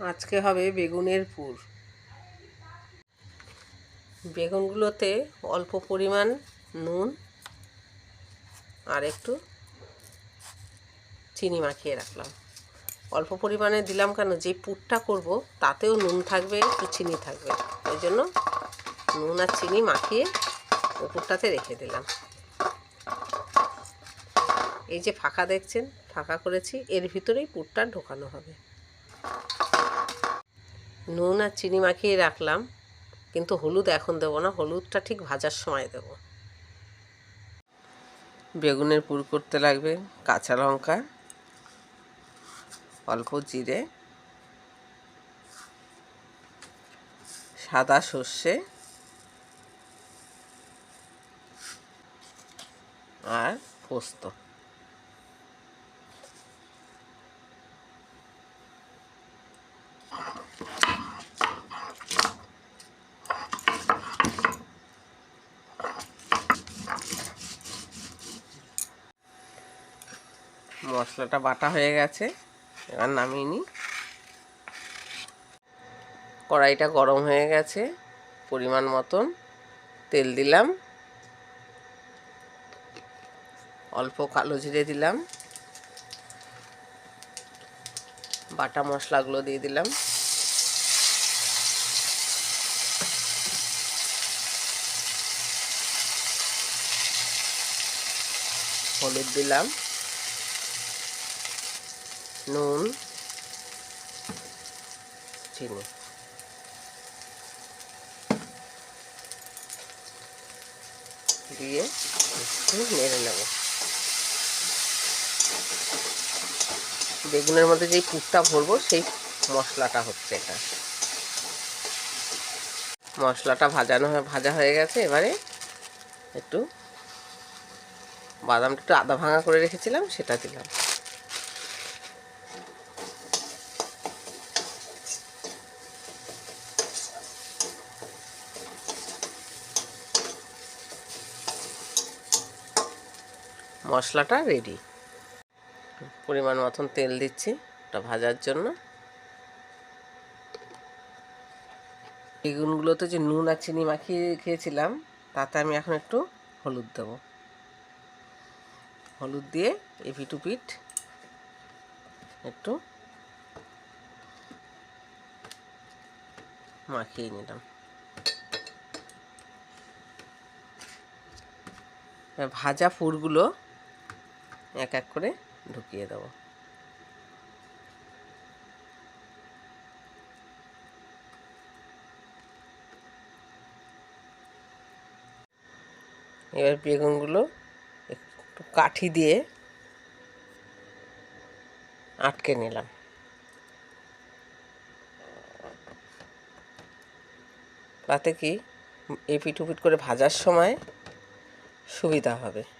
আজকে হবে বেগুনের পুর। বেগুনগুলোতে অল্প পরিমাণ নুন আর একটু চিনি মাখিয়ে রাখলাম। অল্প পরিমাণে দিলাম কেন? যে পুরটা করব, তাতেও নুন থাকবে, একটু চিনি থাকবে। ওই জন্য নুন আর চিনি মাখিয়ে ওপরটাতে রেখে দিলাম। এই যে ফাঁকা দেখছেন, ফাঁকা করেছি, এর ভিতরেই পুরটা ঢোকানো হবে। নুন আর চিনি মাখিয়ে রাখলাম, কিন্তু হলুদ এখন দেবো না, হলুদটা ঠিক ভাজার সময় দেব। বেগুনের পুর করতে লাগবে কাঁচা লঙ্কা, অল্প জিরে, সাদা সর্ষে আর পোস্ত। মশলাটা বাটা হয়ে গেছে, এবার নামিয়ে নিই। কড়াইটা গরম হয়ে গেছে, পরিমাণ মতন তেল দিলাম। অল্প কালো জিরে দিলাম। বাটা মশলাগুলো দিয়ে দিলাম। হলুদ দিলাম। নুন, চিনি। দিয়ে একটু নেড়ে নেব। বেগুনের মধ্যে যেই পুরটা ভরবো, সেই মশলাটা হচ্ছে এটা। মশলাটা ভাজানো ভাজা হয়ে গেছে। এবারে একটু বাদামটা একটু আদা ভাঙা করে রেখেছিলাম, সেটা দিলাম। মশলাটা রেডি পরিমাণ মতন তেল দিচ্ছি ওটা ভাজার জন্য। বেগুনগুলোতে যে নুন আর চিনি মাখিয়ে খেয়েছিলাম, তাতে আমি এখন একটু হলুদ দেবো। হলুদ দিয়ে এপিট উপিট একটু মাখিয়ে নিলাম। ভাজা ফুলগুলো এক এক করে ঢুকিয়ে দেব। এবার বেগুনগুলো একটু কাঠি দিয়ে আটকে নিলাম। তাতে কি এপিট উপিট করে ভাজার সময় সুবিধা হবে।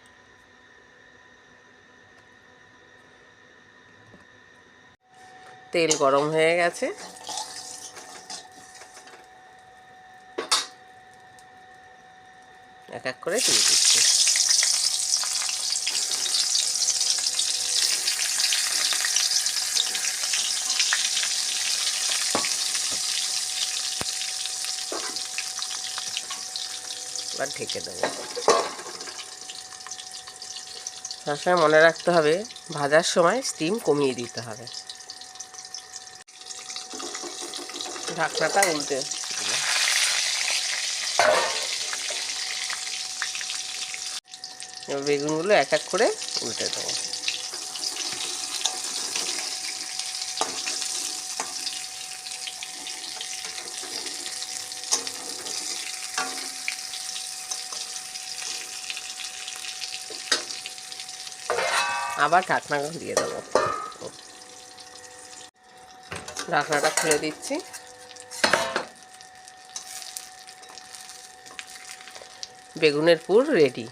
তেল গরম হয়ে গেছে। এক এক করে দিয়ে দিচ্ছি। এবার ঢেকে দেবো। সবসময় মনে রাখতে হবে, ভাজার সময় স্টিম কমিয়ে দিতে হবে। ঢাকনাটা উল্টে বেগুনগুলো এক এক করে উল্টে দেবো। আবার ঢাকনা দিয়ে দেবো। ঢাকনাটা খুলে দিচ্ছি। বেগুনের পুর রেডি